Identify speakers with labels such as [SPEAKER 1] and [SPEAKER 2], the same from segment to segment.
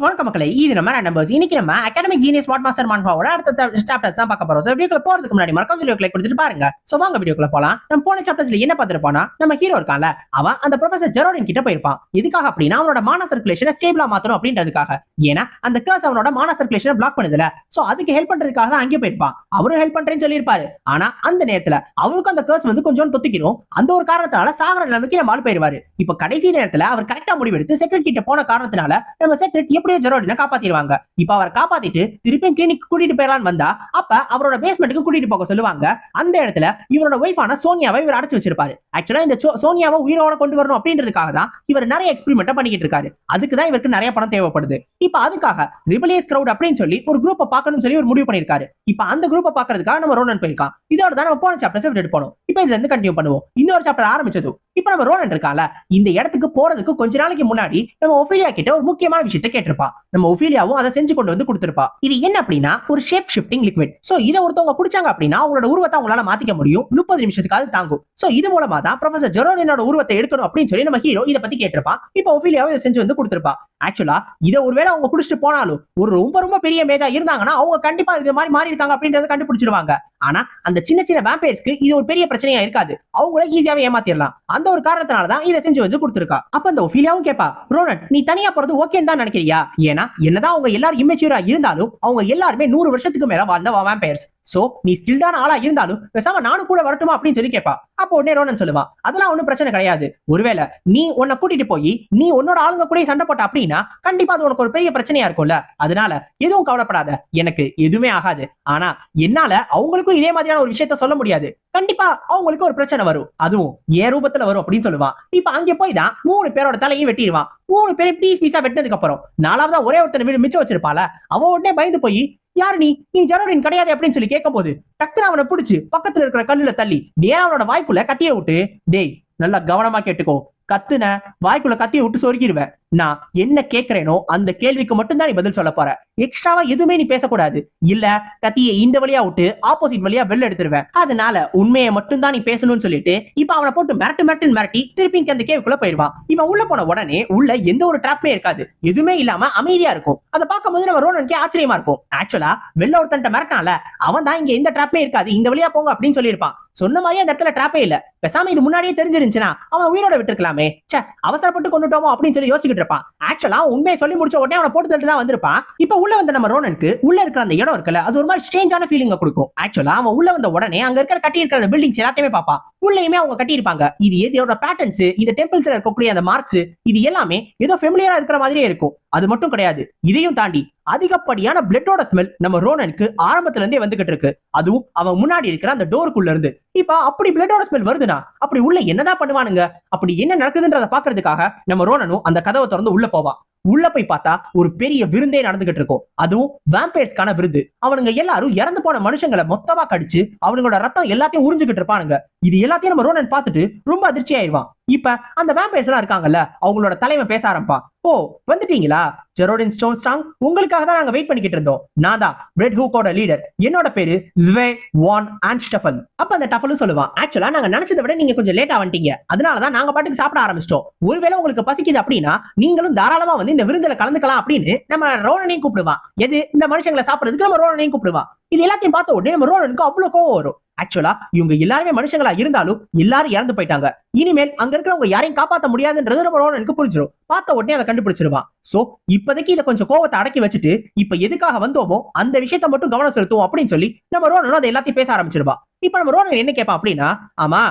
[SPEAKER 1] வணக்கம் மக்களே இது நம்ம நம்பர்ஸ் இன்னைக்கு நம்ம அகாடமிக் ஜீனியஸ் ஸ்மார்ட் மாஸ்டர் மான்பாவோட அடுத்த சாப்டர்ஸ் தான் பார்க்க போறோம். ஸோ வீடியோக்குள்ள போறதுக்கு முன்னாடி மறக்காம வீடியோ கிளிக் கொடுத்துட்டு பாருங்க. ஸோ வாங்க வீடியோக்குள்ள போலாம். நம்ம போன சாப்டர்ஸ்ல என்ன பார்த்துருப்போம்னா நம்ம ஹீரோ இருக்கான்ல அவன் அந்த ப்ரொஃபசர் ஜெரோடின் கிட்ட போயிருப்பான். எதுக்காக அப்படின்னா அவனோட மான சர்க்குலேஷனை ஸ்டேபிளா மாத்தணும் அப்படின்றதுக்காக. ஏன்னா அந்த கேர்ஸ் அவனோட மான சர்க்குலேஷனை பிளாக் பண்ணுதுல. ஸோ அதுக்கு ஹெல்ப் பண்றதுக்காக தான் அங்கே போயிருப்பான். அவரும் ஹெல்ப் பண்றேன்னு சொல்லியிருப்பாரு. ஆனா அந்த நேரத்துல அவருக்கும் அந்த கேர்ஸ் வந்து கொஞ்சம் தொத்திக்கிறோம் அந்த ஒரு காரணத்தால சாகர நிலைமைக்கு நம்ம ஆள் போயிருவாரு. இப்ப கடைசி நேரத்துல அவர் கரெக்டா முடிவெடுத்து செக்ரெட் கிட்ட போன காரணத்தினால நம்ம செக்ரெட் எப்படியோ ஜெரோடினை காப்பாத்திடுவாங்க. இப்ப அவரை காப்பாத்திட்டு திருப்பியும் கிளினிக் கூட்டிட்டு போயிடலான்னு வந்தா அப்ப அவரோட பேஸ்மெண்ட்டுக்கு கூட்டிட்டு போக சொல்லுவாங்க. அந்த இடத்துல இவரோட ஒய்ஃபான சோனியாவை இவர் அடைச்சு வச்சிருப்பாரு. ஆக்சுவலா இந்த சோ- சோனியாவை உயிரோட கொண்டு வரணும் அப்படின்றதுக்காக தான் இவர் நிறைய எக்ஸ்பெரிமெண்ட் பண்ணிக்கிட்டு இருக்காரு. அதுக்கு தான் இவருக்கு நிறைய பணம் தேவைப்படுது. இப்ப அதுக்காக ரிபலியஸ் கிரௌட் அப்படின்னு சொல்லி ஒரு குரூப்பை பார்க்கணும்னு சொல்லி ஒரு முடிவு பண்ணிருக்காரு இப்ப அந்த குரூப்பை பாக்குறதுக்காக நம்ம ரோனன் போயிருக்கான். இதோட தான் நம்ம போன சாப்டர்ஸ் விட்டுட்டு போனோம். இப்ப இதுல இருந்து கண்டினியூ பண்ணுவோம். இந்த ஒரு சாப்டர் ஆரம்பிச்சதும் இப்ப நம்ம ரோனன் இருக்கால இந்த இடத்துக்கு போறதுக்கு கொஞ்ச நாளைக்கு முன்னாடி நம்ம ஒஃபீலியா கிட்ட ஒரு முக்கியமான விஷயத்த கேட்டிருப்பா. நம்ம ஒஃபீலியாவும் அதை செஞ்சு கொண்டு வந்து கொடுத்திருப்பா. இது என்ன அப்படின்னா ஒரு ஷேப் ஷிஃப்டிங் லிக்விட் சோ இதை ஒருத்தவங்க குடிச்சாங்க அப்படின்னா அவங்களோட உருவத்தை அவங்களால மாத்திக்க முடியும். முப்பது நிமிஷத்துக்காவது தாங்கும். சோ இது மூலமா தான் ப்ரொஃபசர் ஜெரோனினோட உருவத்தை எடுக்கணும் அப்படின்னு சொல்லி நம்ம ஹீரோ இதை பத்தி கேட்டிருப்பா. இப்போ ஒஃபிலியாவும் இதை செஞ்சு வந்து கொடுத்திருப்பா. ஆக்சுவலா இதை ஒருவேளை அவங்க குடிச்சிட்டு போனாலும் ஒரு ரொம்ப ரொம்ப பெரிய மேஜா இருந்தாங்கன்னா அவங்க கண்டிப்பா இது மாதிரி மாறி இருக்காங்க அப்படின்றத கண்டுபிடிச்சிருவாங்க ஆனா அந்த சின்ன சின்ன வேம்பையர்ஸ்க்கு இது ஒரு பெரிய பிரச்சனையா இருக்காது. அவங்கள ஈஸியாவே ஏமாத்திடலாம். அந்த ஒரு காரணத்தினால தான் இதை செஞ்சு வச்சு கொடுத்துருக்கா. அப்ப அந்த ஒஃபிலியாவும் கேப்பா ரோனட் நீ தனியா போறது ஓகேன்னு தான் நினைக்கிறியா? ஏன்னா என்னதான் அவங்க எல்லாரும் இம்மெச்சூரா இருந்தாலும் அவங்க எல்லாருமே நூறு வருஷத்துக்கு மேல வாழ்ந்த வாம்பயர்ஸ் சோ நீ ஸ்கில்டான ஆளா இருந்தாலும் பேசாம நானும் கூட வரட்டுமா அப்படின்னு சொல்லி கேட்பா. அப்போ உடனே ரோனன் சொல்லுவான் அதெல்லாம் ஒன்னும் பிரச்சனை கிடையாது. ஒருவேளை நீ உன்னை கூட்டிட்டு போய் நீ உன்னோட ஆளுங்க கூட சண்டை போட்ட அப்படின்னா கண்டிப்பா அது உனக்கு ஒரு பெரிய பிரச்சனையா இருக்கும்ல. அதனால எதுவும் கவலைப்படாத. எனக்கு எதுவுமே ஆகாது. ஆனா என்னால அவங்களுக்கும் இதே மாதிரியான ஒரு விஷயத்த சொல்ல முடியாது. கண்டிப்பா அவங்களுக்கு ஒரு பிரச்சனை வரும். அதுவும் ஏ ரூபத்துல வரும் அப்படின்னு சொல்லுவான் இப்ப அங்க போய் தான் மூணு பேரோட தலையும் வெட்டிடுவான் மூணு பேரும் பீஸ் பீஸா வெட்டினதுக்கு அப்புறம் நாலாவதா ஒரே ஒருத்தனை வீடு மிச்சம் வச்சிருப்பால அவன் உடனே பயந்து போய் யார் நீ? நீ ஜெரோடின் கிடையாது அப்படின்னு சொல்லி கேட்கும் போது டக்குனு அவனை பிடிச்சு பக்கத்துல இருக்கிற கல்லுல தள்ளி நேரா அவனோட வாய்க்குள்ள கத்திய விட்டு? டேய் நல்லா கவனமா கேட்டுக்கோ. கத்துன வாய்க்குள்ள கத்திய விட்டு சொருக்கிடுவேன் நான் என்ன கேட்கிறேனோ அந்த கேள்விக்கு மட்டும்தான் நீ பதில் சொல்ல போற. எக்ஸ்ட்ராவா எதுவுமே நீ பேசக்கூடாது. இல்ல கத்தியை இந்த வழியா விட்டு ஆப்போசிட் வழியா வெளில எடுத்துருவேன். அதனால உண்மையை மட்டும்தான் நீ பேசணும்னு சொல்லிட்டு இப்ப அவனை போட்டு மிரட்டு மிரட்டு மிரட்டி திருப்பி அந்த கேவுக்குள்ள போயிருவான் இவன் உள்ள போன உடனே உள்ள எந்த ஒரு டிராப்மே இருக்காது. எதுவுமே இல்லாம அமைதியா இருக்கும். அதை பார்க்கும்போது நம்ம ரோனனுக்கே ஆச்சரியமா இருக்கும். ஆக்சுவலா வெளில ஒருத்தன் மிரட்டான்ல அவன் தான் இங்க எந்த டிராப்மே இருக்காது. இந்த வழியா போங்க அப்படின்னு சொல்லியிருப்பான். சொன்ன மாதிரி அந்த இடத்துல ட்ராப்பே இல்ல. பேசாம இது முன்னாடியே தெரிஞ்சிருந்துச்சுன்னா அவன் உயிரோட விட்டுருக்கலாமே. சே அவசரப்பட்டு கொண்டுட்டோமோ அப்படின்னு சொல்லி யோசிக்கிட்டு இருப்பான். ஆக்சுவலா உண்மையை சொல்லி முடிச்ச உடனே அவனை போட்டு தள்ளிட்டு தான் வந்திருப்பான். இப்ப உள்ள வந்த நம்ம ரோனனுக்கு உள்ள இருக்கிற அந்த இடம் இருக்கல அது ஒரு மாதிரி ஸ்ட்ரேஞ்சான ஃபீலிங்க கொடுக்கும். ஆக்சுவலா அவன் உள்ள வந்த உடனே அங்க இருக்கிற கட்டி இருக்கிற அந்த பில்டிங்ஸ் எல்லாத்தையுமே பார்ப்பான். உள்ளயுமே அவங்க கட்டியிருப்பாங்க. இது இதோட பேட்டர்ன்ஸ் இந்த டெம்பிள்ஸ்ல இருக்கக்கூடிய அந்த மார்க்ஸ் இது எல்லாமே ஏதோ ஃபெமிலியரா இருக்கிற மாதிரியே இருக்கும். அது மட்டும் கிடையாது. இதையும் தாண்டி அதிகப்படியான பிளட்டோட ஸ்மெல் நம்ம ரோனனுக்கு ஆரம்பத்துல இருந்தே வந்துகிட்டு இருக்கு. அதுவும் அவன் முன்னாடி இருக்கிற அந்த டோருக்குள்ள இருந்து இப்ப அப்படி பிளட்டோட ஸ்மெல் வருதுன்னா அப்படி உள்ள என்னதான் பண்ணுவானுங்க? அப்படி என்ன நடக்குதுன்றத பாக்குறதுக்காக நம்ம ரோனனும் அந்த கதவை திறந்து உள்ள போவான். உள்ள போய் பார்த்தா ஒரு பெரிய விருந்தே நடந்துகிட்டு இருக்கும். அதுவும் வேம்பயர்ஸ்க்கான விருந்து. அவனுங்க எல்லாரும் இறந்து போன மனுஷங்களை மொத்தமா கடிச்சு அவனுங்களோட ரத்தம் எல்லாத்தையும் உறிஞ்சுகிட்டு இருப்பானுங்க. இது எல்லாத்தையும் நம்ம ரோனன் பார்த்துட்டு ரொம்ப அதிர்ச்சி ஆயிடுவான் இப்ப அந்த வேம்பையர்ஸ் எல்லாம் இருக்காங்கல்ல அவங்களோட தலைமை பேச ஆரம்பா ஓ வந்துட்டீங்களா? ஜெரோடின் ஸ்டோன் ஸ்டாங் உங்களுக்காக தான் நாங்க வெயிட் பண்ணிக்கிட்டு இருந்தோம். நான் தான் பிரெட் ஹூக்கோட லீடர் என்னோட பேரு ஸ்வே வான் அண்ட் ஸ்டஃபல் அப்ப அந்த டஃபலும் சொல்லுவான். ஆக்சுவலா நாங்க நினைச்சதை விட நீங்க கொஞ்சம் லேட்டா வந்துட்டீங்க. அதனாலதான் நாங்க பாட்டுக்கு சாப்பிட ஆரம்பிச்சிட்டோம். ஒருவேளை உங்களுக்கு பசிக்குது அப்படின்னா நீங்களும் தாராளமா வந்து இந்த விருந்துல கலந்துக்கலாம் அப்படின்னு நம்ம ரோனனையும் கூப்பிடுவான். எது? இந்த மனுஷங்களை சாப்பிடுறதுக்கு நம்ம ரோனனையும் கூப்பிடுவான். இது எல்லாத்தையும் பார்த்த உடனே நம்ம ரோனனுக்கு அவ்வளவு கோவம் வரும். ஆக்சுவலா இவங்க எல்லாருமே மனுஷங்களா இருந்தாலும் எல்லாரும் இறந்து போயிட்டாங்க. இனிமேல் அங்க இருக்கிறவங்க யாரையும் காப்பாத்த முடியாதுன்றது நம்ம எனக்கு புரிஞ்சிடும் பார்த்த உடனே அதை கண்டுபிடிச்சிருவான். சோ இப்போதைக்கு இதை கொஞ்சம் கோவத்தை அடக்கி வச்சுட்டு இப்ப எதுக்காக வந்தோமோ அந்த விஷயத்த மட்டும் கவனம் செலுத்துவோம் அப்படின்னு சொல்லி நம்ம ரோனனும் அதை எல்லாத்தையும் பேச ஆரம்பிச்சிருவா இப்ப நம்ம ரோனன் என்ன கேட்பா அப்படின்னா ஆமா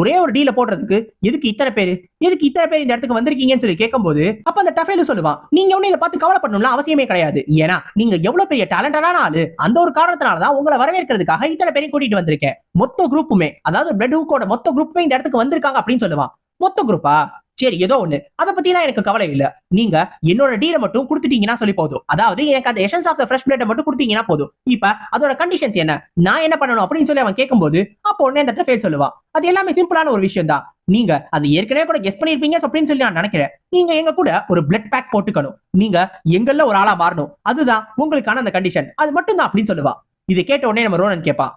[SPEAKER 1] ஒரே ஒரு டீல போடுறதுக்கு எதுக்கு இத்தனை பேர்? எதுக்கு இத்தனை பேர் இந்த இடத்துக்கு வந்திருக்கீங்கன்னு சொல்லி கேட்கும்போது அப்ப அந்த டஃபேல சொல்லுவான் நீங்க ஒண்ணு இதை பார்த்து கவலைப்படணும்ல அவசியமே கிடையாது. ஏன்னா நீங்க எவ்வளவு பெரிய டேலண்டடான ஆளு அந்த ஒரு காரணத்தினால தான் உங்களை வரவேற்கிறதுக்காக இத்தனை பேரையும் கூட்டிட்டு வந்திருக்கேன். மொத்த குரூப்புமே அதாவது பிளட் ஹூக்கோட மொத்த குரூப்புமே இந்த இடத்துக்கு வந்திருக்காங்க அப்படின்னு சொல்லுவான். மொத்த குரூப்பா சரி ஏதோ ஒண்ணு. அதை பத்திலாம் எனக்கு கவலை இல்ல. நீங்க என்னோட டீலை மட்டும் கொடுத்துட்டீங்கன்னா சொல்லி போதும். அதாவது எனக்கு அந்த எஷன்ஸ் ஆஃப் த ஃப்ரெஷ் பிளேட்டை மட்டும் கொடுத்தீங்கன்னா போதும். இப்ப அதோட கண்டிஷன்ஸ் என்ன? நான் என்ன பண்ணணும் அப்படின்னு சொல்லி அவன் கேட்கும்போது அப்போ உடனே அந்த ஃபேல் சொல்லுவான். அது எல்லாமே சிம்பிளான ஒரு விஷயம் தான். நீங்க அது ஏற்கனவே கூட கெஸ் பண்ணிருப்பீங்க அப்படின்னு சொல்லி நான் நினைக்கிறேன். நீங்க எங்க கூட ஒரு பிளட் பேக் போட்டுக்கணும். நீங்க எங்கெல்ல ஒரு ஆளா மாறணும். அதுதான் உங்களுக்கான அந்த கண்டிஷன் அது மட்டும் தான் அப்படின்னு சொல்லுவா இதை கேட்ட உடனே நம்ம ரோனன் கேட்பான்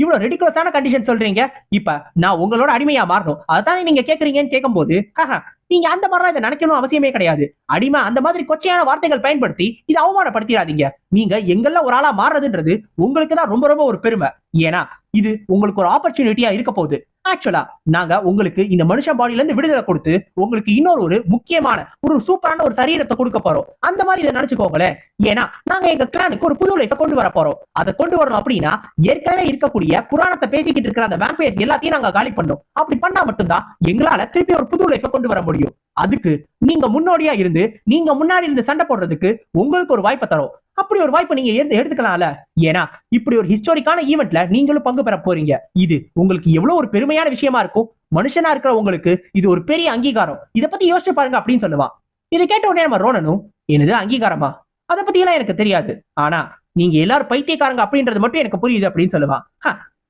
[SPEAKER 1] இவ்வளவு ரெடிகுலஸான கண்டிஷன் சொல்றீங்க. இப்ப நான் உங்களோட அடிமையா மாறணும். அதானே நீங்க கேக்குறீங்கன்னு கேட்கும்போது ஆஹா, நீங்க அந்த மாதிரிலாம் இதை நினைக்கணும் அவசியமே கிடையாது. அடிமை அந்த மாதிரி கொச்சையான வார்த்தைகள் பயன்படுத்தி இதை அவமானப்படுத்திடாதீங்க. நீங்க எங்கெல்லாம் ஒரு ஆளா மாறுறதுன்றது உங்களுக்கு தான் ரொம்ப ரொம்ப ஒரு பெருமை. ஏன்னா இது உங்களுக்கு ஒரு ஆப்பர்ச்சுனிட்டியா இருக்க போகுது. ஆக்சுவலா நாங்க உங்களுக்கு இந்த மனுஷ பாடியில இருந்து விடுதலை கொடுத்து உங்களுக்கு இன்னொரு ஒரு முக்கியமான ஒரு சூப்பரான ஒரு சரீரத்தை கொடுக்க போறோம். அந்த மாதிரி இதை நினைச்சுக்கோங்களேன். ஏன்னா நாங்க எங்க கிளானுக்கு ஒரு புது லைஃபை கொண்டு வர போறோம். அதை கொண்டு வரணும் அப்படின்னா ஏற்கனவே இருக்கக்கூடிய புராணத்தை பேசிக்கிட்டு இருக்கிற அந்த வேம்பையர்ஸ் எல்லாத்தையும் நாங்க காலி பண்ணோம். அப்படி பண்ணா மட்டும்தான் எங்களால திருப்பி ஒரு புது லைஃபை கொண்டு வர முடியும். அதுக்கு நீங்க முன்னோடியா இருந்து நீங்க முன்னாடி இருந்து சண்டை போடுறதுக்கு உங்களுக்கு ஒரு வாய்ப்பை தரும். அப்படி ஒரு வாய்ப்பை நீங்க எடுத்து எடுத்துக்கலாம்ல? ஏன்னா இப்படி ஒரு ஹிஸ்டாரிக்கான ஈவெண்ட்ல நீங்களும் பங்கு பெற போறீங்க. இது உங்களுக்கு எவ்வளவு ஒரு பெருமையான விஷயமா இருக்கும்? மனுஷனா இருக்கிற உங்களுக்கு இது ஒரு பெரிய அங்கீகாரம். இத பத்தி யோசிச்சு பாருங்க அப்படின்னு சொல்லுவான் இதை கேட்ட உடனே நம்ம ரோனனும் என்னது அங்கீகாரமா? அதை பத்தி எல்லாம் எனக்கு தெரியாது. ஆனா நீங்க எல்லாரும் பைத்தியக்காரங்க அப்படின்றது மட்டும் எனக்கு புரியுது அப்படின்னு சொல்லுவான்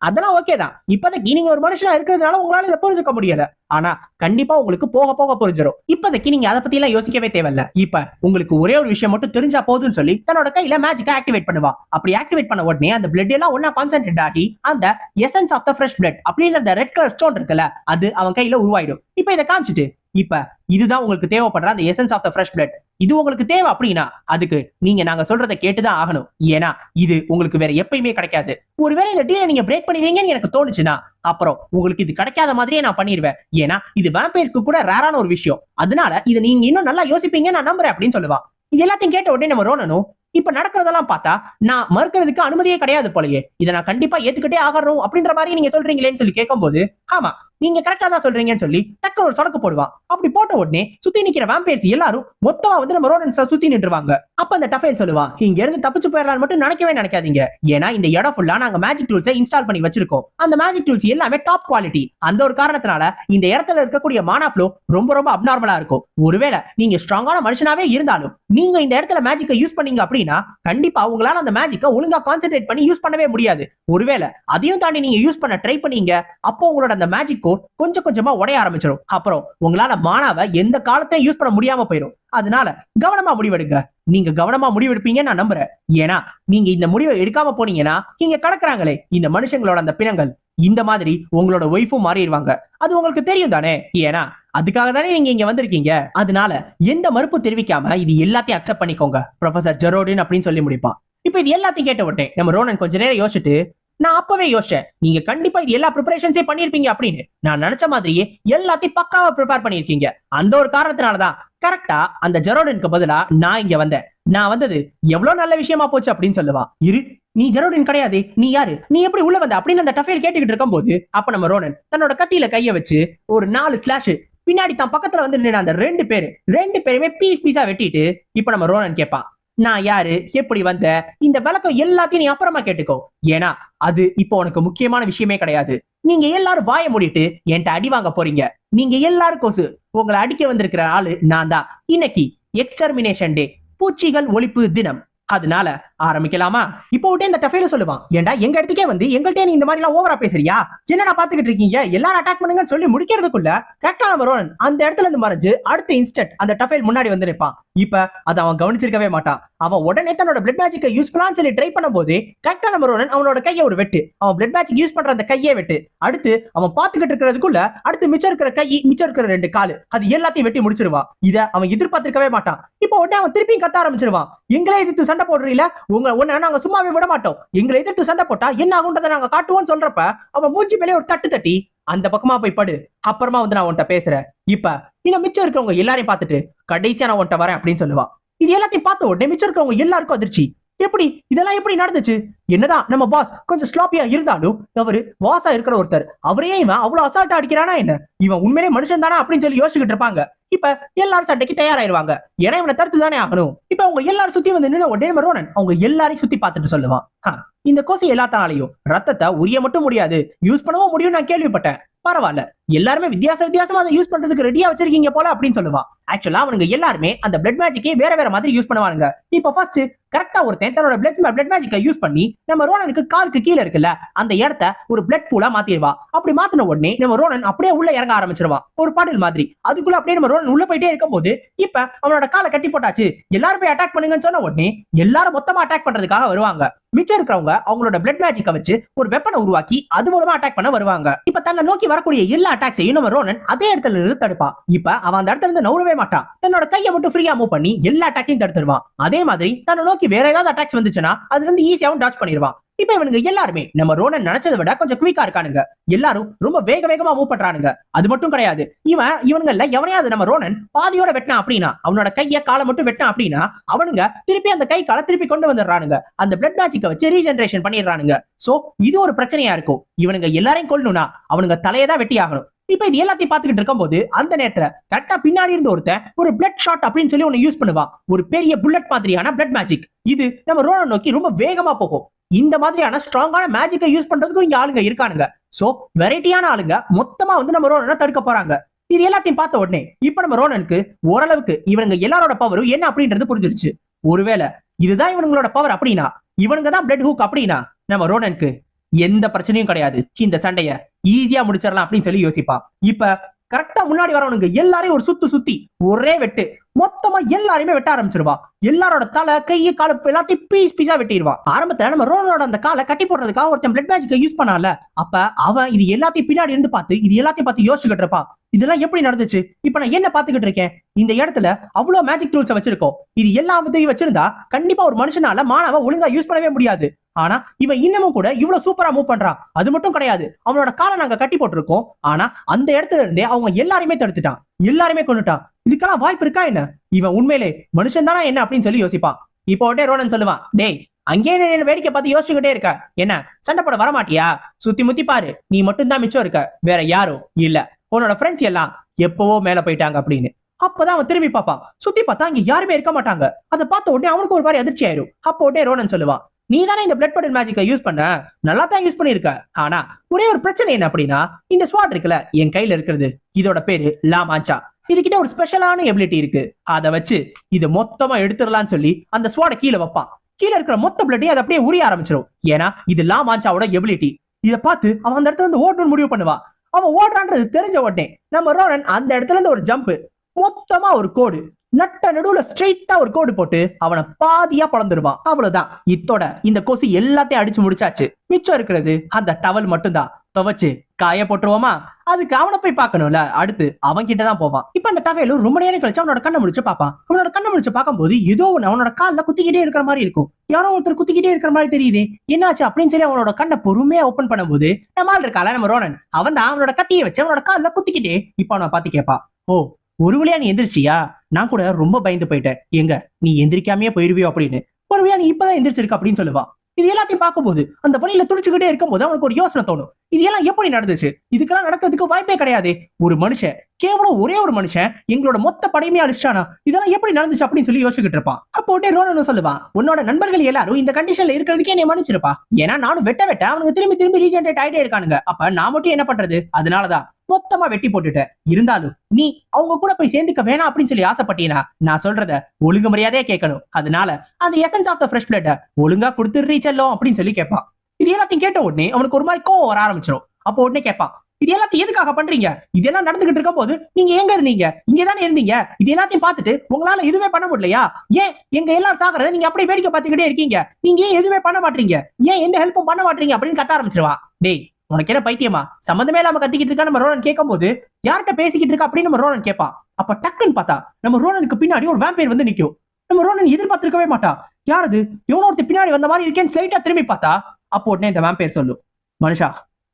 [SPEAKER 1] அதெல்லாம் ஓகே தான். இப்போதைக்கு நீங்க ஒரு மனுஷனா இருக்கிறதுனால உங்களால இதை புரிஞ்சுக்க முடியல. ஆனா கண்டிப்பா உங்களுக்கு போக போக புரிஞ்சிடும் இப்போதைக்கு நீங்க அதை பத்தி எல்லாம் யோசிக்கவே தேவையில்ல. இப்ப உங்களுக்கு ஒரே ஒரு விஷயம் மட்டும் தெரிஞ்சா போதும்னு சொல்லி தன்னோட கையில மேஜிக்கா ஆக்டிவேட் பண்ணுவா. அப்படி ஆக்டிவேட் பண்ண உடனே அந்த பிளட் எல்லாம் ஒன்னா கான்சென்ட்ரேட் ஆகி அந்த essence of the fresh blood அப்படின்ற அந்த ரெட் கலர் ஸ்டோன் இருக்குல்ல அது அவன் கையில உருவாயிடும். இப்ப இதை காமிச்சிட்டு இப்ப இதுதான் உங்களுக்கு தேவைப்படுற அந்த essence of the fresh blood இது உங்களுக்கு தேவை அப்படின்னா அதுக்கு நீங்க நாங்க சொல்றதை கேட்டுதான் ஆகணும். ஏன்னா இது உங்களுக்கு வேற எப்பயுமே கிடைக்காது. ஒருவேளை இந்த டீலை நீங்க பிரேக் பண்ணுவீங்கன்னு எனக்கு தோணுச்சுன்னா அப்புறம் உங்களுக்கு இது கிடைக்காத மாதிரியே நான் பண்ணிடுவேன் ஏன்னா இது வேம்பையர்ஸ்க்கு கூட ரேரான ஒரு விஷயம். அதனால இதை நீங்க இன்னும் நல்லா யோசிப்பீங்க நான் நம்புறேன் அப்படின்னு சொல்லுவா. இது எல்லாத்தையும் கேட்ட உடனே நம்ம ரோனனும் இப்ப நடக்கிறதெல்லாம் பார்த்தா நான் மறுக்கிறதுக்கு அனுமதியே கிடையாது போலயே. இதை நான் கண்டிப்பா ஏத்துக்கிட்டே ஆகணும் அப்படின்ற மாதிரி நீங்க சொல்றீங்களேன்னு சொல்லி கேட்கும் போது ஆமா நீங்க கரெக்டா தான் சொல்றீங்கன்னு சொல்லி டக்கு ஒரு சொடக்கு போடுவான் அப்படி போட்ட உடனே சுத்தி நிக்கிற வேம்பேர்ஸ் எல்லாரும் மொத்தமா வந்து நம்ம ரோடன்ஸ் சுத்தி நின்றுவாங்க. அப்ப அந்த டஃபைல் சொல்லுவான் இங்க இருந்து தப்பிச்சு போயிடலாம் மட்டும் நினைக்கவே நினைக்காதீங்க. ஏன்னா இந்த இடம் ஃபுல்லா நாங்க மேஜிக் டூல்ஸை இன்ஸ்டால் பண்ணி வச்சிருக்கோம். அந்த மேஜிக் டூல்ஸ் எல்லாமே டாப் குவாலிட்டி அந்த ஒரு காரணத்தினால இந்த இடத்துல இருக்கக்கூடிய மானா ஃப்ளோ ரொம்ப ரொம்ப அப்நார்மலா இருக்கும். ஒருவேளை நீங்க ஸ்ட்ராங்கான மனுஷனாவே இருந்தாலும் நீங்க இந்த இடத்துல மேஜிக்கை யூஸ் பண்ணீங்க அப்படின்னா கண்டிப்பா உங்களால அந்த மேஜிக்கை ஒழுங்கா கான்சென்ட்ரேட் பண்ணி யூஸ் பண்ணவே முடியாது. ஒருவேளை அதையும் தாண்டி நீங்க யூஸ் பண்ண ட்ரை பண்ணீங்க அப்போ உங்களோட அந்த மேஜிக்கோ கோர் கொஞ்சம் கொஞ்சமா உடைய ஆரம்பிச்சிடும் அப்புறம் உங்களால மாணவ எந்த காலத்தையும் யூஸ் பண்ண முடியாம போயிடும் அதனால கவனமா முடிவெடுங்க. நீங்க கவனமா முடிவெடுப்பீங்கன்னு நான் நம்புறேன். ஏன்னா நீங்க இந்த முடிவை எடுக்காம போனீங்கன்னா இங்க கிடக்குறாங்களே இந்த மனுஷங்களோட அந்த பிணங்கள். இந்த மாதிரி உங்களோட ஒய்ஃபும் மாறிடுவாங்க அது உங்களுக்கு தெரியும் தானே? ஏன்னா அதுக்காக தானே நீங்க இங்க வந்திருக்கீங்க. அதனால எந்த மறுப்பு தெரிவிக்காம இது எல்லாத்தையும் அக்செப்ட் பண்ணிக்கோங்க. ப்ரொஃபசர் ஜெரோடின் அப்படின்னு சொல்லி முடிப்பான். இப்போ இது எல்லாத்தையும் கேட்ட உடனே நம்ம ரோனன் கொஞ்ச நேரம் யோசிச்சுட்டு நான் அப்பவே யோசிச்சேன். நீங்க கண்டிப்பா இது எல்லா ப்ரிப்பரேஷன்ஸே பண்ணிருப்பீங்க அப்படின்னு. நான் நினைச்ச மாதிரியே எல்லாத்தையும் பக்காவா ப்ரிப்பேர் பண்ணிருக்கீங்க. அந்த ஒரு காரணத்தினாலதான். கரெக்டா அந்த ஜெரோடனுக்கு பதிலா நான் இங்க வந்தேன். நான் வந்தது எவ்வளவு நல்ல விஷயமா போச்சு? அப்படின்னு சொல்லுவா. இரு நீ ஜெரோடின் கிடையாது. நீ யாரு? நீ எப்படி உள்ள வந்த? அப்படின்னு அந்த டஃபைல் கேட்டுக்கிட்டு இருக்கும்போது அப்ப நம்ம ரோனன் தன்னோட கத்தியில கைய வச்சு ஒரு நாலு ஸ்லாஷ் பின்னாடி தான் பக்கத்துல வந்து நின்று அந்த ரெண்டு பேரு ரெண்டு பேருமே பீஸ் பீஸா வெட்டிட்டு இப்ப நம்ம ரோனன் கேட்பான். நான் யாரு? எப்படி வந்த? இந்த விளக்கம் எல்லாத்தையும் நீ அப்புறமா கேட்டுக்கோ. ஏன்னா அது இப்போ உனக்கு முக்கியமான விஷயமே கிடையாது. நீங்க எல்லாரும் வாய மூடிட்டு என்கிட்ட அடி வாங்க போறீங்க. நீங்க எல்லாரும் கொசு. உங்களை அடிக்க வந்திருக்கிற ஆளு நான் தான். இன்னைக்கு எக்ஸ்டர்மினேஷன் டே பூச்சிகள் ஒழிப்பு தினம். அதனால ஆரம்பிக்கலாமா? இப்போ விட்டு இந்த டஃபைல சொல்லுவான் ஏன்டா எங்க இடத்துக்கே வந்து எங்கள்கிட்ட நீ இந்த மாதிரி எல்லாம் ஓவரா பேசுறியா? என்னடா பாத்துக்கிட்டு இருக்கீங்க? எல்லாரும் அட்டாக் பண்ணுங்கன்னு சொல்லி முடிக்கிறதுக்குள்ள கரெக்டா நம்ம அந்த இடத்துல இருந்து மறைஞ்சு அடுத்த இன்ஸ்டன்ட் அந்த டஃபைல் முன்னாடி வந்து நிற்பான். இப்ப அதை அவன் கவனிச்சிருக்கவே மாட்டான். அவன் உடனே தன்னோட பிளட் மேஜிக்கை யூஸ் பண்ணலாம் சொல்லி ட்ரை பண்ணும்போது கரெக்டா நம்பர் ஒன் அவனோட கையை ஒரு வெட்டு. அவன் பிளட் மேஜிக் யூஸ் பண்ற அந்த கையை வெட்டு. அடுத்து அவன் பாத்துக்கிட்டு இருக்கிறதுக்குள்ள அடுத்து மிச்சம் இருக்கிற கை மிச்சம் இருக்கிற ரெண்டு காலு அது எல்லாத்தையும் வெட்டி முடிச்சிருவான். இதை அவன் எதிர்பார்த்திருக்கவே மாட்டான். இப்போ உடனே அவன் திருப்பியும் கத்த ஆரம்பிச்சிருவான். எங்களே எதிர்த்து சண்டை போடுறீல உங்க உன்னை நாங்க சும்மாவே விட மாட்டோம். எங்களை எதிர்த்து சண்டை போட்டா என்ன ஆகுன்றதை நாங்க காட்டுவோம்னு சொல்றப்ப அவன் மூச்சு மேலே ஒரு தட்டு தட்டி அந்த பக்கமா போய் படு. அப்புறமா வந்து நான் உன்கிட்ட பேசுறேன். இப்ப இன்னும் மிச்சம் இருக்கிறவங்க எல்லாரையும் பார்த்துட்டு கடைசியா நான் உன்கிட்ட வரேன் அப்படின்னு சொல்லுவான் இது எல்லாத்தையும் பார்த்த உடனே மிச்சம் இருக்கிறவங்க எல்லாருக்கும் அதிர்ச்சி. எப்படி? இதெல்லாம் எப்படி நடந்துச்சு? என்னதான் நம்ம பாஸ் கொஞ்சம் ஸ்லாப்பியா இருந்தாலும் அவரு வாசா இருக்கிற ஒருத்தர் அவரே இவன் அவ்வளவு அசால்ட்டா அடிக்கிறானா என்ன? இவன் உண்மையிலே மனுஷன் தானா அப்படின்னு சொல்லி யோசிச்சுக்கிட்டு இருப்பாங்க. இப்ப எல்லாரும் சண்டைக்கு தயாராயிருவாங்க. ஏன்னா இவனை தடுத்து தானே ஆகணும். இப்ப அவங்க எல்லாரும் சுத்தி வந்து நின்று உடனே நம்ம ரோனன். அவங்க எல்லாரையும் சுத்தி பார்த்துட்டு சொல்லுவான். இந்த கொசு எல்லாத்தாலையும் ரத்தத்தை உரிய மட்டும் முடியாது. யூஸ் பண்ணவும் முடியும் நான் கேள்விப்பட்டேன். பரவாயில்ல. எல்லாருமே வித்தியாச வித்தியாசமா அதை யூஸ் பண்றதுக்கு ரெடியா வச்சிருக்கீங்க போல அப்படின்னு சொல்லுவான். ஆக்சுவலா அவனுங்க எல்லாருமே அந்த பிளட் மேஜிக்கே வேற வேற மாதிரி யூஸ் பண்ணுவானுங்க. இப்ப ஃபர்ஸ்ட் கரெக்டா ஒருத்தன் தன்னோட பிளட் பிளட் மேஜிக்கை யூஸ் பண்ணி நம்ம ரோனனுக்கு காலுக்கு கீழே இருக்குல்ல அந்த இடத்த ஒரு பிளட் பூலா மாத்திடுவா. அப்படி மாத்தின உடனே நம்ம ரோனன் அப்படியே உள்ள இறங்க ஆரம்பிச்சிருவான் ஒரு பாடல் மாதிரி. அதுக்குள்ள அப்படியே நம்ம ரோனன் உள்ள போயிட்டே இருக்கும்போது இப்ப அவனோட காலை கட்டி போட்டாச்சு. எல்லாரும் போய் அட்டாக் பண்ணுங்கன்னு சொன்ன உடனே எல்லாரும் மொத்தமா அட்டாக் பண்றதுக்காக வருவாங்க. மிச்சம் இருக்கிறவங்க அவங்களோட பிளட் மேஜிக்கை வச்சு ஒரு வெப்பனை உருவாக்கி அது மூலமா அட்டாக் பண்ண வருவாங்க. இப்ப தன்னை நோக்கி வரக்கூடிய எல்லா அட்டாக்ஸையும் நம்ம ரோனன் அதே இடத்துல இருந்து தடுப்பான் இப்ப அவன் அந்த இடத்துல இருந்து நவுறவே மாட்டான். தன்னோட கையை மட்டும் ஃப்ரீயா மூவ் பண்ணி எல்லா அட்டாக்கையும் தடுத்துருவான். அதே மாதிரி தன்னை நோக்கி வேற ஏதாவது அட்டாக்ஸ் வந்துச்சுன்னா அதுல இருந்து ஈஸியாவும் டாச் பண்ணிடுவான் இப்ப இவனுங்க எல்லாருமே நம்ம ரோனன் நினைச்சதை விட கொஞ்சம் குவிக்கா இருக்கானுங்க. எல்லாரும் ரொம்ப வேக வேகமா மூவ் பண்றானுங்க. அது மட்டும் கிடையாது. இவன் இவனுங்கல்ல எவனையாவது நம்ம ரோனன் பாதியோட வெட்டினான் அப்படின்னா அவனோட கைய காலை மட்டும் வெட்டினான் அப்படின்னா அவனுங்க திருப்பி அந்த கை காலை திருப்பி கொண்டு வந்துடுறானுங்க. அந்த பிளட் மேஜிக்கை வச்சு ரீஜென்ரேஷன் பண்ணிடுறானுங்க. சோ இது ஒரு பிரச்சனையா இருக்கும். இவனுங்க எல்லாரையும் கொள்ளணும்னா அவனுங்க தலையை தான் வெட்டி ஆகணும் இப்ப இது எல்லாத்தையும் பாத்துக்கிட்டு இருக்கும்போது அந்த நேரத்துல கரெக்டா பின்னாடி இருந்து ஒருத்தன் ஒரு பிளட் ஷாட் அப்படின்னு சொல்லி ஒன்னு யூஸ் பண்ணுவான். ஒரு பெரிய புல்லட் மாதிரியான பிளட் மேஜிக் இது நம்ம ரோனன் நோக்கி ரொம்ப வேகமா போகும். இந்த மாதிரியான ஸ்ட்ராங்கான மேஜிக்கை யூஸ் பண்றதுக்கும் இங்க ஆளுங்க இருக்கானுங்க. சோ வெரைட்டியான ஆளுங்க மொத்தமா வந்து நம்ம ரோனனை தடுக்க போறாங்க. இது எல்லாத்தையும் பார்த்த உடனே இப்ப நம்ம ரோனனுக்கு ஓரளவுக்கு இவனுங்க எல்லாரோட பவரும் என்ன அப்படின்றது புரிஞ்சிருச்சு. ஒருவேளை இதுதான் இவனுங்களோட பவர் அப்படின்னா இவனுங்க தான் பிளட் ஹூக் அப்படின்னா நம்ம ரோனனுக்கு எந்த பிரச்சனையும் கிடையாது. இந்த சண்டைய ஈஸியா முடிச்சிடலாம் அப்படின்னு சொல்லி யோசிப்பான் இப்ப கரெக்டா முன்னாடி வரவனுங்க எல்லாரையும் ஒரு சுத்து சுத்தி ஒரே வெட்டு மொத்தமா எல்லாரையுமே வெட்ட ஆரம்பிச்சிருவா. எல்லாரோட தலை கையை கால எல்லாத்தையும் பீஸ் பீஸா வெட்டிடுவா ஆரம்பத்துல நம்ம ரோனோட அந்த காலை கட்டி போடுறதுக்காக ஒருத்தன் பிளட் மேஜிக்கை யூஸ் பண்ணால அப்ப அவன் இது எல்லாத்தையும் பின்னாடி இருந்து பார்த்து இது எல்லாத்தையும் பார்த்து யோசிச்சுக்கிட்டு இருப்பான். இதெல்லாம் எப்படி நடந்துச்சு? இப்ப நான் என்ன பாத்துக்கிட்டு இருக்கேன்? இந்த இடத்துல அவ்வளவு மேஜிக் டூல்ஸ் வச்சிருக்கோம். இது எல்லாத்தையும் வச்சிருந்தா கண்டிப்பா ஒரு மனுஷனால மாணவ ஒழுங்கா யூஸ் பண்ணவே முடியாது. ஆனா இவன் இன்னமும் கூட இவ்வளவு சூப்பரா மூவ் பண்றான். அது மட்டும் கிடையாது. அவனோட காலை நாங்க கட்டி போட்டிருக்கோம். ஆனா அந்த இடத்துல இருந்தே அவங்க எல்லாருமே தடுத்துட்டான். எல்லாருமே கொண்டுட்டான் இதுக்கெல்லாம் வாய்ப்பு இருக்கா என்ன? இவன் உண்மையிலே மனுஷன் தானா என்ன அப்படின்னு சொல்லி யோசிப்பான். இப்போ உடனே ரோனன் சொல்லுவான் டேய் அங்கேயே என்ன வேடிக்கை பார்த்து யோசிச்சுக்கிட்டே இருக்க? என்ன சண்டை போட வரமாட்டியா? சுத்தி முத்தி பாரு நீ மட்டும் தான் மிச்சம் இருக்க. வேற யாரும் இல்ல. உன்னோட ஃப்ரெண்ட்ஸ் எல்லாம் எப்பவோ மேல போயிட்டாங்க அப்படின்னு. அப்பதான் அவன் திரும்பி பார்ப்பான். சுத்தி பார்த்தா அங்க யாருமே இருக்க மாட்டாங்க. அதை பார்த்த உடனே அவனுக்கு ஒரு மாதிரி அதிர்ச்சி ஆயிரும். அப்போ உடனே ரோனன் சொல்லுவான் நீ தானே இந்த பிளட் படல் மேஜிக்கை யூஸ் பண்ண? நல்லா தான் யூஸ் பண்ணியிருக்க ஆனா ஒரே ஒரு பிரச்சனை என்ன அப்படின்னா இந்த ஸ்வாட் இருக்குல்ல என் கையில இருக்கிறது. இதோட பேரு லா மாச்சா இதுகிட்ட ஒரு ஸ்பெஷலான எபிலிட்டி இருக்கு. அதை வச்சு இதை மொத்தமா எடுத்துடலாம்னு சொல்லி அந்த ஸ்வாட கீழே வைப்பான். கீழே இருக்கிற மொத்த பிளட்டையும் அதை அப்படியே உரிய ஆரம்பிச்சிடும் ஏன்னா இது லா மாச்சாவோட எபிலிட்டி இதை பார்த்து அவன் அந்த இடத்துல இருந்து ஓடணும்னு முடிவு பண்ணுவா. அவன் ஓடுறான்றது தெரிஞ்ச உடனே நம்ம ரோனன் அந்த இடத்துல இருந்து ஒரு ஜம்ப் மொத்தமா ஒரு கோடு. நட்ட நடுவுல ஸ்ட்ரெயிட்டா ஒரு கோடு போட்டு அவனை பாதியா பழந்துருவான். அவ்வளவுதான். இத்தோட இந்த கொசு எல்லாத்தையும் அடிச்சு முடிச்சாச்சு. மிச்சம் இருக்கிறது அந்த டவல் மட்டும்தான். துவச்சு காய போட்டுருவோமா? அதுக்கு அவனை போய் பார்க்கணும்ல. அடுத்து அவன் கிட்ட தான் போவான். இப்ப அந்த டவையில ரொம்ப நேரம் கழிச்சு அவனோட கண்ணை முடிச்சு பார்ப்பான். அவனோட கண்ணை முடிச்சு பார்க்கும்போது ஏதோ ஒன்று அவனோட கால்ல குத்திக்கிட்டே இருக்கிற மாதிரி இருக்கும். யாரோ ஒருத்தர் குத்திக்கிட்டே இருக்கிற மாதிரி தெரியுது. என்னாச்சு அப்படின்னு சொல்லி அவனோட கண்ணை பொறுமையா ஓப்பன் பண்ணும்போது நம்ம ஆள் இருக்கால நம்ம ரோனன் அவன் தான் அவனோட கத்தியை வச்சு அவனோட கால்ல குத்திக்கிட்டே. இப்ப அவனை பார்த்து கேட்பான். ஓ ஒரு வழியா நீ எந்திரிச்சியா? நான் கூட ரொம்ப பயந்து போயிட்டேன். எங்க நீ எந்திரிக்காமையே போயிருவியோ அப்படின்னு? ஒரு வழியா நீ இப்பதான் எந்திரிச்சிருக்க அப்படின்னு சொல்லுவா. இது எல்லாத்தையும் பார்க்கும்போது அந்த பணியில துடிச்சுக்கிட்டே இருக்கும்போது அவனுக்கு ஒரு யோசனை தோணும். இது எல்லாம் எப்படி நடந்துச்சு? இதுக்கெல்லாம் நடக்கிறதுக்கு வாய்ப்பே கிடையாது. ஒரு மனுஷன் கேவலம் ஒரே ஒரு மனுஷன் எங்களோட மொத்த படையுமே அடிச்சிட்டானா இதெல்லாம் எப்படி நடந்துச்சு அப்படின்னு சொல்லி யோசிச்சுட்டு இருப்பான். அப்போ உடனே ரோனனும் சொல்லுவான் உன்னோட நண்பர்கள் எல்லாரும் இந்த கண்டிஷன்ல இருக்கிறதுக்கே என்னை மன்னிச்சிருப்பா. ஏன்னா நானும் வெட்ட வெட்ட அவனுக்கு திரும்பி திரும்பி ரீஜென்ரேட் ஆயிட்டே இருக்கானுங்க. அப்ப நான் மட்டும் என்ன பண்றது? அதனாலதான். மொத்தமா வெட்டி போட்டுட்டேன் இருந்தாலும் நீ அவங்க கூட போய் சேர்ந்துக்க வேணாம் அப்படின்னு சொல்லி ஆசைப்பட்டீனா நான் சொல்றத ஒழுங்கு மரியாதையா கேட்கணும். அதனால அந்த essence of the fresh blood ஒழுங்கா கொடுத்துடுறீ அப்படின்னு சொல்லி கேட்பான். இது எல்லாத்தையும் கேட்ட உடனே அவனுக்கு ஒரு மாதிரி கோவம் வர ஆரம்பிச்சிடும் அப்போ உடனே கேட்பான் இது எல்லாத்தையும் எதுக்காக பண்றீங்க? இதெல்லாம் நடந்துகிட்டு இருக்கும் போது நீங்க எங்க இருந்தீங்க? இங்க தானே இருந்தீங்க? இது எல்லாத்தையும் பார்த்துட்டு உங்களால எதுவுமே பண்ண முடியலையா? ஏன் எங்க எல்லாரும் சாகிறத நீங்க அப்படியே வேடிக்கை பார்த்துக்கிட்டே இருக்கீங்க? நீங்க ஏன் எதுவுமே பண்ண மாட்டீங்க? ஏன் எந்த ஹெல்ப்பும் பண்ண மாட்டீங்க? அப்படின்னு கத்த ஆரம்பிச்சிருவா டேய் உனக்கு என்ன பைத்தியமா? சம்பந்தமே இல்லாம கத்திக்கிட்டு இருக்கா? நம்ம ரோனன் கேட்கும் போது யார்கிட்ட பேசிக்கிட்டு இருக்கா? அப்படின்னு நம்ம ரோனன் கேட்பான் அப்ப டக்குன்னு பார்த்தா நம்ம ரோனனுக்கு பின்னாடி ஒரு வேம்பேர் வந்து நிக்கும். நம்ம ரோனன் எதிர்பார்த்திருக்கவே மாட்டா. யாரது எவனோ ஒருத்தர் பின்னாடி வந்த மாதிரி இருக்கேன்னு ஸ்லைட்டா திரும்பி பார்த்தா அப்போ உடனே இந்த வேம்பேர் சொல்லும் மனுஷா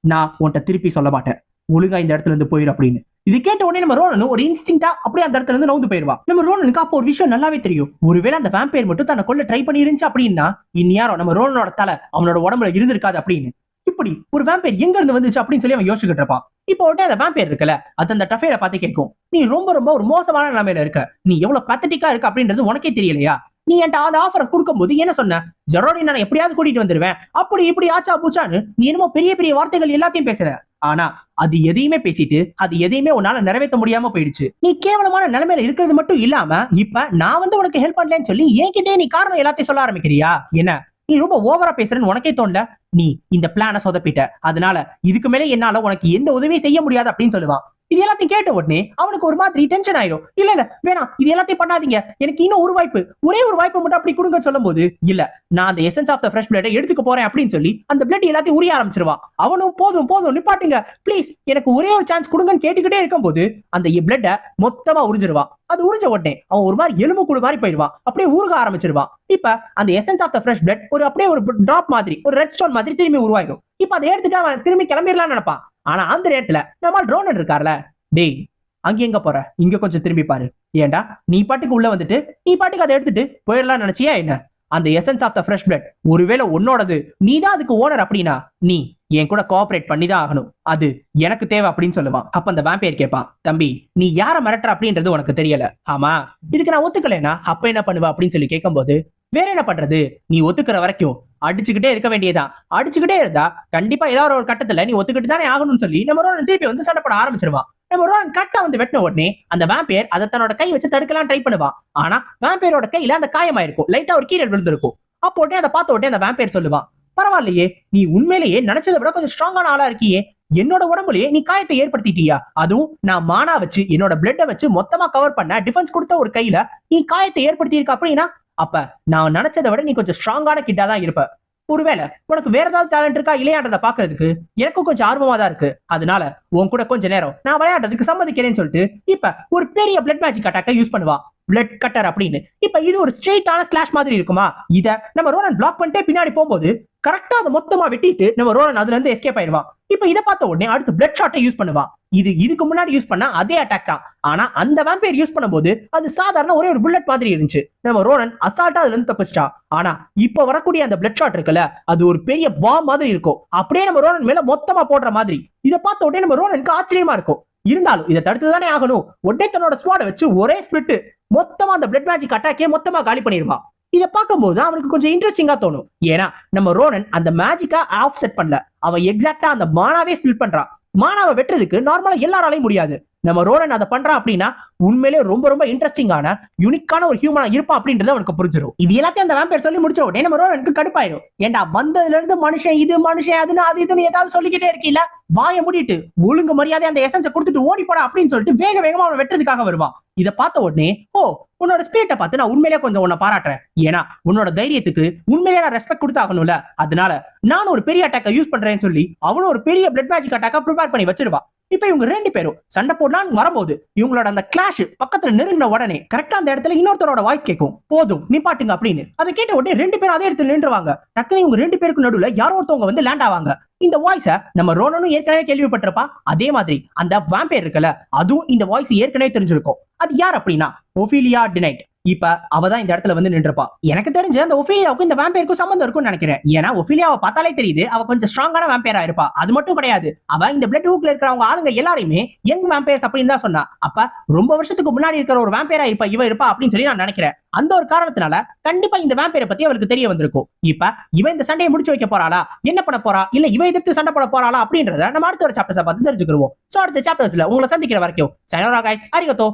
[SPEAKER 1] நான் உன்கிட்ட திருப்பி சொல்ல மாட்டேன். ஒழுங்கா இந்த இடத்துல இருந்து போயிரு அப்படின்னு. இது கேட்ட உடனே நம்ம ரோனனும் ஒரு இன்ஸ்டிங்டா அப்படியே அந்த இடத்துல இருந்து நவுந்து போயிருவா. நம்ம ரோனனுக்கு அப்போ ஒரு விஷயம் நல்லாவே தெரியும். ஒருவேளை அந்த வேம்பேர் மட்டும் தன்னை கொள்ள ட்ரை பண்ணி இருந்துச்சு அப்படின்னா இந்நேரம் நம்ம ரோனனோட தலை அவனோட உடம்புல இருந்திருக்காது அப்படின்னு. இப்படி ஒரு வேம்பேர் எங்க இருந்து வந்துச்சு அப்படின்னு சொல்லி அவன் யோசிச்சுக்கிட்டு இருப்பான். இப்போ உடனே அந்த வேம்பேர் இருக்கல அது அந்த டஃபேல பார்த்து கேட்கும். நீ ரொம்ப ரொம்ப ஒரு மோசமான நிலைமையில இருக்க. நீ எவ்வளவு பத்தட்டிக்கா இருக்க அப்படின்றது உனக்கே தெரியலையா? நீ என்கிட்ட அந்த ஆஃபரை கொடுக்கும்போது என்ன சொன்ன? ஜெரோடி நான் எப்படியாவது கூட்டிட்டு வந்துருவேன். அப்படி இப்படி ஆச்சா பூச்சான்னு நீ என்னமோ பெரிய பெரிய வார்த்தைகள் எல்லாத்தையும் பேசுற. ஆனா அது எதையுமே பேசிட்டு அது எதையுமே உன்னால நிறைவேற்ற முடியாம போயிடுச்சு. நீ கேவலமான நிலைமையில இருக்கிறது மட்டும் இல்லாம இப்ப நான் வந்து உனக்கு ஹெல்ப் பண்ணலன்னு சொல்லி என்கிட்டயே நீ காரணம் எல்லாத்தையும் சொல்ல ஆரம்பிக்கிறியா? என்ன? நீ ரொம்ப ஓவரா பேசுறேன்னு உனக்கே தோணல? நீ இந்த பிளான சொதப்பிட்ட. அதனால இதுக்கு மேல என்னால உனக்கு எந்த உதவியும் செய்ய முடியாது அப்படின்னு சொல்லுவான். இது எல்லாத்தையும் கேட்ட உடனே அவனுக்கு ஒரு மாதிரி டென்ஷன் ஆயிடும். இல்ல இல்ல வேணாம் இது எல்லாத்தையும் பண்ணாதீங்க. எனக்கு இன்னும் ஒரு வாய்ப்பு. ஒரே ஒரு வாய்ப்பு மட்டும் அப்படி கொடுங்க சொல்லும் போது இல்ல நான் அந்த எசன்ஸ் ஆஃப் த ஃப்ரெஷ் பிளட்டை எடுத்துக்க போறேன் அப்படின்னு சொல்லி அந்த பிளட் எல்லாத்தையும் உரிய ஆரம்பிச்சிருவான் அவனும் போதும் போதும் நிப்பாட்டுங்க. ப்ளீஸ் எனக்கு ஒரே ஒரு சான்ஸ் கொடுங்கன்னு கேட்டுக்கிட்டே இருக்கும்போது அந்த பிளட்டை மொத்தமா உறிஞ்சிருவான் அது உறிஞ்ச உடனே அவன் ஒரு மாதிரி எலும்பு குழு மாதிரி போயிடுவான் அப்படியே ஊருக ஆரம்பிச்சிருவான் இப்ப அந்த essence of the fresh blood ஒரு அப்படியே ஒரு டிராப் மாதிரி ஒரு ரெட் ஸ்டோன் மாதிரி திரும்பி உருவாயிடும். இப்ப அதை எடுத்துட்டு அவன் திரும்பி கிளம்பிடலாம்னு நினைப்பான். ஆனா அந்த நேரத்துல நம்ம ட்ரோன் இருக்கார்ல. டேய் அங்க எங்க போற? இங்க கொஞ்சம் திரும்பி பாரு. ஏன்டா நீ பாட்டுக்கு உள்ள வந்துட்டு நீ பாட்டுக்கு அதை எடுத்துட்டு போயிடலாம் நினைச்சியா என்ன? அந்த essence of the fresh blood ஒருவேளை உன்னோடது நீ தான் அதுக்கு ஓனர் அப்படின்னா நீ என் கூட கோஆபரேட் பண்ணி தான் ஆகணும். அது எனக்கு தேவை அப்படின்னு சொல்லுவான். அப்ப அந்த வேம்பையர் கேட்பான் தம்பி நீ யார மிரட்டுற? அப்படின்றது உனக்கு தெரியல. ஆமா. இதுக்கு நான் ஒத்துக்கலைன்னா அப்ப என்ன பண்ணுவ அப்படின்னு சொல்லி கேட்கும்போது வேற என்ன பண்றது? நீ ஒத்துக்கிற வரைக்கும் அடிச்சுக்கிட்டே இருக்க வேண்டியதான் அடிச்சுக்கிட்டே இருந்தா கண்டிப்பா ஏதாவது ஒரு கட்டத்துல நீ ஒத்துக்கிட்டு தானே ஆகணும்னு சொல்லி நம்ம ரோலன் திருப்பி வந்து சண்டை போட ஆரம்பிச்சிருவான் நம்ம ரோலன் கட்டா வந்து வெட்டின உடனே அந்த வேம்பையர் அதை தன்னோட கை வச்சு தடுக்கலாம் ட்ரை பண்ணுவான் ஆனா வேம்பையரோட கையில அந்த காயமாயிருக்கும். லைட்டா ஒரு கீழே விழுந்திருக்கும். அப்போ உடனே அதை பார்த்த உடனே அந்த வேம்பையர் சொல்லுவான் பரவாயில்லையே நீ உண்மையிலேயே நினைச்சதை விட கொஞ்சம் ஸ்ட்ராங்கான ஆளா இருக்கியே. என்னோட உடம்புலயே நீ காயத்தை ஏற்படுத்திட்டியா? அதுவும் நான் மானா வச்சு என்னோட பிளட்டை வச்சு மொத்தமா கவர் பண்ண டிஃபென்ஸ் கொடுத்த ஒரு கையில நீ காயத்தை ஏற்படுத்தியிருக்க அப்படின்னா அப்ப நான் நினைச்சதை விட நீ கொஞ்சம் ஸ்ட்ராங்கான கிட்டா தான் இருப்ப. ஒருவேளை உனக்கு வேற ஏதாவது டேலண்ட் இருக்கா? இல்லையான்றத பாக்குறதுக்கு எனக்கும் கொஞ்சம் ஆர்வமா தான் இருக்கு. அதனால உன் கூட கொஞ்ச நேரம் நான் விளையாடுறதுக்கு சம்மதிக்கிறேன்னு சொல்லிட்டு இப்ப ஒரு பெரிய பிளட் மேஜிக் அட்டாக்க யூஸ் பண்ணுவா. பிளட் கட்டர் அப்படின்னு. இப்ப இது ஒரு ஸ்ட்ரெயிட்டான ஸ்லாஷ் மாதிரி இருக்குமா? இத நம்ம ரோலன் பிளாக் பண்ணிட்டே பின்னாடி போகும்போது கரெக்டா அதை மொத்தமா வெட்டிட்டு நம்ம ரோலன் அதுல இருந்து எஸ்கேப் ஆயிடுவான். இப்ப இதை பார்த்த உடனே அடுத்து பிளட் ஷாட்டை யூஸ் பண்ணுவா. இது இதுக்கு முன்னாடி யூஸ் பண்ண அதே அட்டாக் தான். ஆனா அந்த வேம்பையர் யூஸ் பண்ணும்போது அது சாதாரண ஒரே ஒரு புல்லட் மாதிரி இருந்துச்சு. நம்ம ரோனன் அசால்ட்டா அதுல இருந்து தப்பிச்சிட்டா. ஆனா இப்ப வரக்கூடிய அந்த பிளட் ஷாட் இருக்குல்ல அது ஒரு பெரிய பாம் மாதிரி இருக்கும். அப்படியே நம்ம ரோனன் மேல மொத்தமா போடுற மாதிரி. இதை பார்த்த உடனே நம்ம ரோனனுக்கு ஆச்சரியமா இருக்கும். இருந்தாலும் இதை தடுத்து தானே ஆகணும். உடனே தன்னோட ஸ்குவாடை வச்சு ஒரே ஸ்பிளிட் மொத்தமா அந்த பிளட் மேஜிக் அட்டாக்கே மொத்தமா காலி பண்ணிருவான் இதை பார்க்கும்போது அவனுக்கு கொஞ்சம் இன்ட்ரெஸ்டிங்கா தோணும். ஏன்னா நம்ம ரோனன் அந்த மேஜிக்கா ஆஃப் செட் பண்ணல. அவன் எக்ஸாக்டா அந்த மானாவே ஸ்பில் பண்றான் மானாவை வெட்டுறதுக்கு நார்மலா எல்லாராலையும் முடியாது. நம்ம ரோலன் அதை பண்றான் அப்படின்னா உண்மையிலே ரொம்ப ரொம்ப இன்ட்ரெஸ்டிங்கான யூனிக்கான ஒரு ஹியூமனா இருப்பான் அப்படின்றது அவனுக்கு புரிஞ்சிடும் இது எல்லாத்தையும் அந்த வேம்பேர் சொல்லி முடிச்ச உடனே நம்ம ரோலனுக்கு கடுப்பாயிரும். ஏன்டா வந்ததுல இருந்து மனுஷன் இது மனுஷன் அதுன்னு அது இதுன்னு ஏதாவது சொல்லிக்கிட்டே இருக்கீல்ல? வாயை முடிட்டு ஒழுங்கு மரியாதை அந்த எசன்ஸை கொடுத்துட்டு ஓடி போடா அப்படின்னு சொல்லிட்டு வேக வேகமா அவன் வெட்டுறதுக்காக வருவான். இதை பார்த்த உடனே ஓ உன்னோட ஸ்பிரிட்டை பார்த்து நான் உண்மையிலே கொஞ்சம் உன்னை பாராட்டுறேன். ஏன்னா உன்னோட தைரியத்துக்கு உண்மையிலே நான் ரெஸ்பெக்ட் கொடுத்தாகணும்ல. அதனால நானும் ஒரு பெரிய அட்டாக்கை யூஸ் பண்றேன்னு சொல்லி அவனும் ஒரு பெரிய பிளட் மேஜிக் அட்டாக்கை ப்ரிப்பேர் பண்ணி வச்சிருவா. இப்ப இவங்க ரெண்டு பேரும் சண்டை போடலான்னு வரும்போது இவங்களோட அந்த கிளாஷ் பக்கத்துல நெருங்கின உடனே கரெக்டா அந்த இடத்துல இன்னொருத்தரோட வாய்ஸ் கேட்கும். போதும் நிப்பாட்டுங்க அப்படின்னு. அதை கேட்ட உடனே ரெண்டு பேரும் அதே இடத்துல நின்றுவாங்க. டக்குனு இவங்க ரெண்டு பேருக்கு நடுவுல யாரோ ஒருத்தவங்க வந்து லேண்ட் ஆவாங்க. இந்த வாய்ஸ நம்ம ரோனனும் ஏற்கனவே கேள்விப்பட்டிருப்பா. அதே மாதிரி அந்த வாம்பேர் இருக்குல்ல அதுவும் இந்த வாய்ஸ் ஏற்கனவே தெரிஞ்சிருக்கும். அது யார் அப்படின்னா ஒபிலியா டினைட் இப்ப அவ தான் இந்த இடத்துல வந்து நின்றுப்பா. எனக்கு தெரிஞ்ச அந்த ஒஃபிலியாவுக்கும் இந்த வேம்பேருக்கும் சம்பந்தம் இருக்கும்னு நினைக்கிறேன். ஏன்னா ஒஃபிலியாவை பார்த்தாலே தெரியுது அவ கொஞ்சம் ஸ்ட்ராங்கான வேம்பேரா இருப்பா. அது மட்டும் கிடையாது. அவ இந்த பிளட் ஹூக்ல இருக்கிறவங்க ஆளுங்க எல்லாரையுமே யங் வேம்பேர்ஸ் அப்படின்னு தான் சொன்னா. அப்ப ரொம்ப வருஷத்துக்கு முன்னாடி இருக்கிற ஒரு வேம்பேரா இப்ப இவ இருப்பா அப்படின்னு சொல்லி நான் நினைக்கிறேன். அந்த ஒரு காரணத்தினால கண்டிப்பா இந்த வேம்பேரை பத்தி அவருக்கு தெரிய வந்திருக்கும். இப்ப இவன் இந்த சண்டையை முடிச்சு வைக்க போறாளா? என்ன பண்ண போறா? இல்ல இவ எதிர்த்து சண்டை போட போறாளா? அப்படின்றத நம்ம அடுத்த ஒரு சாப்டர்ஸ் பார்த்து தெரிஞ்சுக்கிறோம் சோ அடுத்த சாப்டர்ஸ்ல உங்களை சந்திக்கிற வரைக்கும் சைனோரா கைஸ் அரிகத்தோ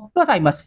[SPEAKER 1] மஸ்